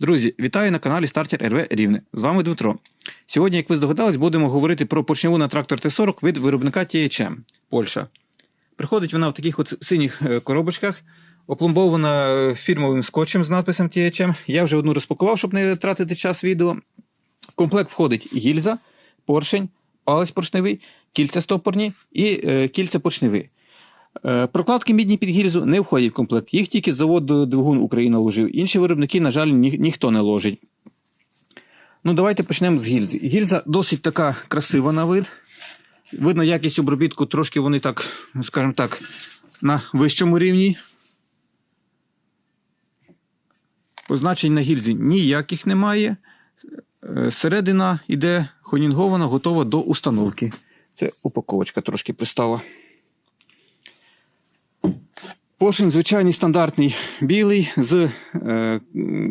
Друзі, вітаю на каналі Стартер РВ Рівне. З вами Дмитро. Сьогодні, як ви здогадались, будемо говорити про поршневу на трактор Т-40 від виробника THM Польща. Приходить вона в таких от синіх е, коробочках, опломбована е, фірмовим скотчем з надписом THM. Я вже одну розпакував, щоб не тратити час відео. В комплект входить гільза, поршень, палець поршневий, кільця стопорні і е, кільця поршневі. Е, Прокладки мідні під гільзу не входять в комплект. Їх тільки завод двигун Україна ложив. Інші виробники, на жаль, ні, ніхто не ложить. Ну, давайте почнемо з гільзи. Гільза досить така красива на вид. Видно, якість обробітку трошки вони так, скажімо так, на вищому рівні. Позначень на гільзі ніяких немає. Е, Середина йде хонінгована, готова до установки. Це упаковочка трошки пристала. Поршень звичайний стандартний білий з е,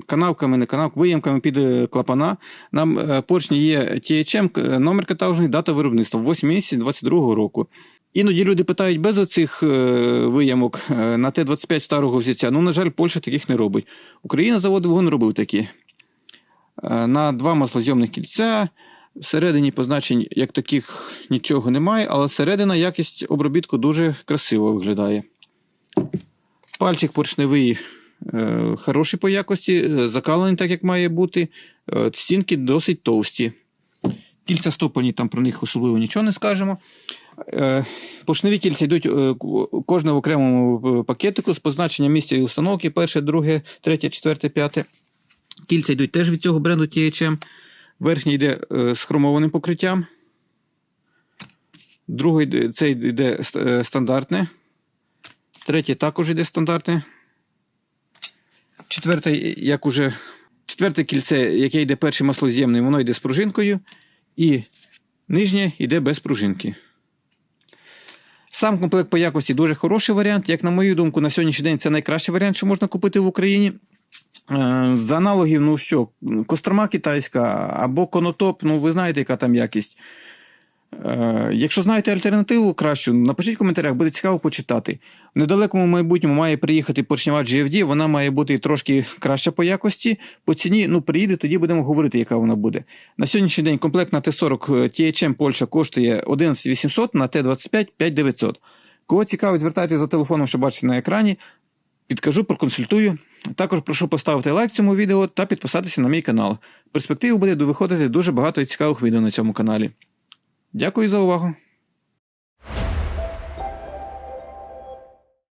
канавками, не канавками, виємками під е, клапана. Нам е, поршні є THM, номер каталожний, дата виробництва 8 місяців 22 року. Іноді люди питають без оцих виямок на Т-25 старого взяття. Ну, на жаль, Польща таких не робить. Україна завод вогонь робив такі. На два маслозйомних кільця. Всередині позначень як таких нічого немає, але середина якість обробітку дуже красиво виглядає. Пальчик поршневий е, хороший по якості, е, закалений так, як має бути. Е, стінки досить товсті. Кільця стопані, там про них особливо нічого не скажемо. Поршневі кільця йдуть кожне в окремому пакетику з позначенням місця і установки: перше, друге, третє, четверте, п'яте. Кільця йдуть теж від цього бренду THM. Верхній йде з хромованим покриттям. Другий це йде стандартне. Третє також йде стандартне. Четверте, як уже четверте кільце, яке йде першим маслоз'ємним, воно йде з пружинкою. І нижнє йде без пружинки. Сам комплект по якості дуже хороший варіант. Як на мою думку, на сьогоднішній день це найкращий варіант, що можна купити в Україні. Е, З аналогів, ну що, Кострома китайська або Конотоп, ну ви знаєте, яка там якість. Е, Якщо знаєте альтернативу кращу, напишіть в коментарях, буде цікаво почитати. В недалекому майбутньому має приїхати поршнева GFD, вона має бути трошки краща по якості. По ціні, ну, приїде, тоді будемо говорити, яка вона буде. На сьогоднішній день комплект на Т-40 THM Польща коштує 11 800, на Т-25 5900. Кого цікавить, звертайтеся за телефоном, що бачите на екрані. Підкажу, проконсультую. Також прошу поставити лайк цьому відео та підписатися на мій канал. В буде виходити дуже багато цікавих відео на цьому каналі. Дякую за увагу!